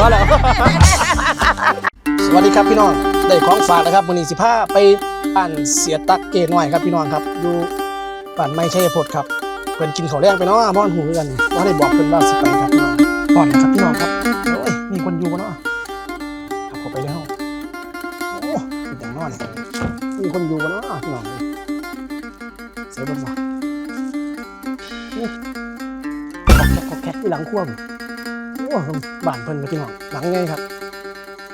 มาแล้ว สวัสดีครับพี่น้อง ได้ของฝากนะครับวันนี้สิพาไปบ้านเสียตักเกน้อยครับพี่น้องครับ อยู่บ้านไม่ใช่พดครับเพิ่นกินข้าวแรงไปเนาะม่อนหูเรือนว่าได้บอกเพิ่นว่าสิไปครับพี่น้องก่อนนะครับพี่น้องครับโอ้ยมีคนอยู่บ่เนาะครับเขาไปแล้วโอ้เป็นอย่างน้อยมีคนอยู่บ่เนาะพี่น้องเสียบ่วะนี่ แคกขอกที่หลังครัวมโอ้บ้านเพิ่นนะพี่น้องหลังไงครับ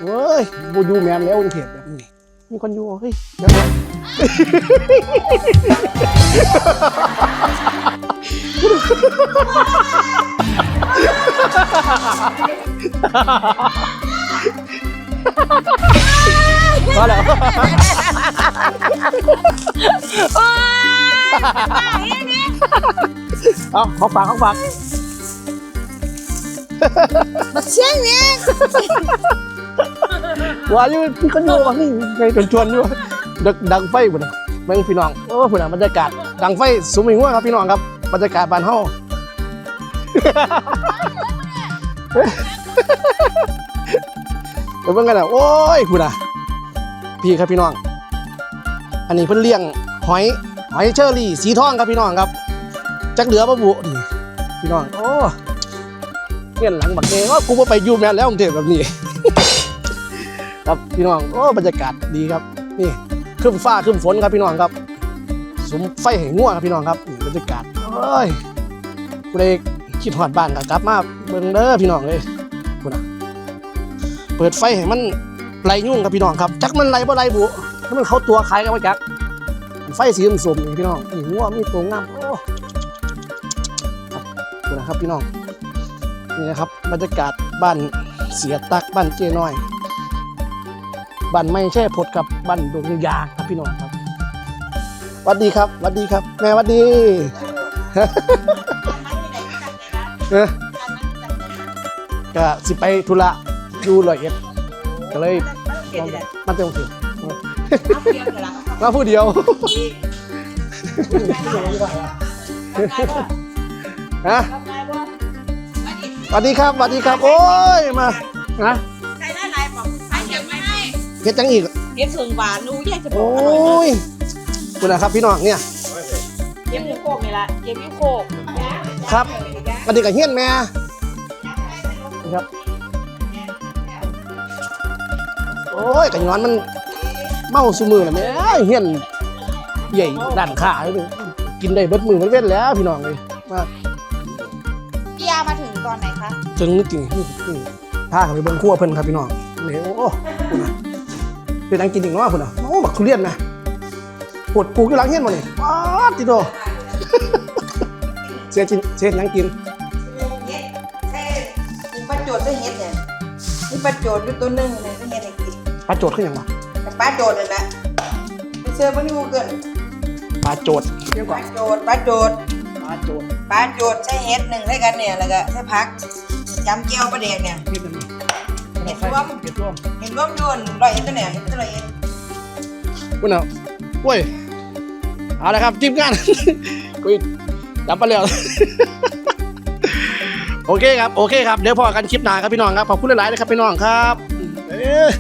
เว้ยบูยูแมนแล้วกรุงเทพแบบนี้มีคนอยู่เฮ้ยเดี๋ยวนะมาแล้วเอาของฝากของฝาก มาเสียงเนี่ย ว่าอยู่มีคนอยู่ว่านี่ไงชวนๆอยู่ดังดังไฟบุญเมืองพี่น้องโอ้พุ่นน่ะบรรยากาศ ดังไฟสุมิงว่าครับพี่น้องครับบรรยากาศบ้านเฮาเดี๋ยวเบิ่งกันนะโอ้ยพุ่น่ะพี่ครับพี่น้อง อันนี้เพิ่นเลี้ยงหอยหอยเชอรี่สีทองครับพี่น้องครับจักเหลือบ่บุนี่พี่น้องโอ้ เงี้ยนหลังบักเอว่ากูบ่ไปอยู่แม่นแล้วกรุงเทพแบบนี้ ครับพี่น้องโอ้บรรยากาศดีครับ นี่ครึ้มฟ้าครึ้มฝนครับพี่น้องครับสุมไฟแห่งง่วครับพี่น้องครับนี่บรรยากาศโอ้ยกูเลยคิดหอดบ้านก็กลับมาเบิ่งเด้อพี่น้องเลยกูนะเปิดไฟให้มันไล่ยุ่งครับพี่น้องครับจักมันไล่บ่ไล่บุถ้ามันเข้าตัวคล้ายกันว่าจักไฟสีส้มๆนี่พี่น้องนี่ง่วมีตัวงามโอ้ครับกูนะครับพี่น้อง นี่นะครับบรรยากาศบ้านเสียตักบ้านเจน้อยบ้านไม่ใช่พดกับบ้านดงยาครับพี่น้องครับวัสดีครับวัสดีครับ แม่วัสดีเออก็สิไปธุระอยู่ร้อยเอ็ดก็เลยมาเต็มที่มาผู้เดียวฮะ สวัสดีครับสวัสดีครับ โอ้ยมาฮะใครได้ไหนบอกใครเก็บไม่ให้เฮ็ดจังอีกเก็บถึงบาทรู้แยกจะบอโอ้กอร่อยมากยคุณนะครับพี่น้องเนี่ย เก็บนิ้วโคกนี่ละเก็บนิ้วโคกครับ อันนี้กับเฮียนแม่นะครับ โอ้ยกันย้อนมันเมาสุมือเลยแม่เฮียนใหญ่ด้านขาเลยกินได้เบิดมือมันเว้นแล้วพี่น้องเลยมา พี่ยามาถึงตอนไหนคะถึงนึกจริงพากันไปเบิ่งครัวเพิ่นครับพี่น้องนี่โอ้คุณนะเป็นนังกินอีกเนาะคุณนะโอ้บักทุเรียนนะปวดปลูกอยู่หลังเฮียนมานี่ป๊าดติโตเสียจินเสียนังกินเฮ็ดเฮ้มีปลาโจดด้วยเฮ็ดเนี่ยมีปลาโจดอยู่ตัวหนึงเลยที่เฮ็ดให้กินปลาโจดขึ้นยังวะแต่ปลาโจดนั่นแหละไปเสิร์ฟบนที่กูเกิลปลาโจดเรียกปว่าลาโจดปลาโจดปลาโจด ปลาโจดใช้เฮ็ดหนึ่งใช้กันเนี่ยแล้วก็ใช้ผักจำเจียวปลาแดกเนี่ย เฮ็ดอันนี้เห็ดรวม เห็ดรวมเห็นร่วมยวนร้อยเอ็ดตัวเนี่ยเห็นตัวร้อยเอ็ดคุณเอาโอ้ยเอาละครับทีมงานกุยจับไปแล้ว โอเคครับ โอเคครับ เดี๋ยวพอกันคลิปหน้าครับพี่น้องครับ ขอบคุณหลายๆนะครับพี่น้องครับเอ้ย